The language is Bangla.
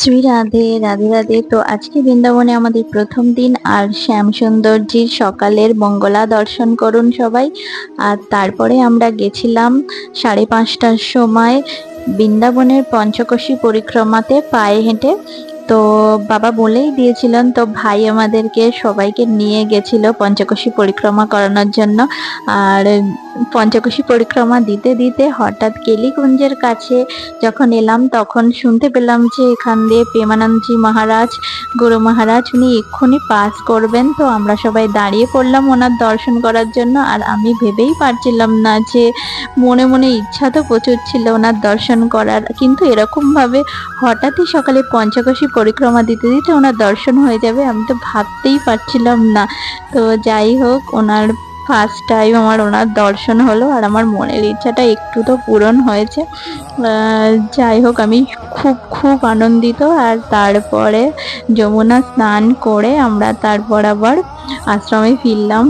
শ্রী রাধে রাধে রাধে। তো আজকে বৃন্দাবনে আমাদের প্রথম দিন, আর শ্যাম সুন্দরজির সকালের মঙ্গলা দর্শন করুন সবাই। আর তারপরে আমরা গেছিলাম সাড়ে পাঁচটার সময় বৃন্দাবনের পঞ্চকোশী পরিক্রমাতে পায়ে হেঁটে। তো বাবা বলেই দিয়েছিলেন, তো ভাই আমাদেরকে সবাইকে নিয়ে গেছিল পঞ্চকোশী পরিক্রমা করানোর জন্য। আর পঞ্চকোশী পরিক্রমা দিতে দিতে হঠাৎ কেলিকুঞ্জের কাছে যখন এলাম, তখন শুনতে পেলাম যে এখান দিয়ে প্রেমানন্দজি মহারাজ, গুরু মহারাজ, উনি এক্ষুনি পাস করবেন। তো আমরা সবাই দাঁড়িয়ে পড়লাম ওনার দর্শন করার জন্য। আর আমি ভেবেই পারছিলাম না যে মনে মনে ইচ্ছা তো প্রচুর ছিল ওনার দর্শন করার। কিন্তু এরকমভাবে হঠাৎই সকালে পঞ্চকোশী পরিক্রমা দিতে দিতে ওনার দর্শন হয়ে যাবে, আমি তো ভাবতেই পারছিলাম না। তো যাই হোক, ওনার ফার্স্ট টাইম আমার ওনার দর্শন হলো আর আমার মনের ইচ্ছাটা একটু তো পূরণ হয়েছে। যাই হোক, আমি খুব খুব আনন্দিত আর তারপরে যমুনা স্নান করে আমরা তারপর আবার আশ্রমে ফিরলাম।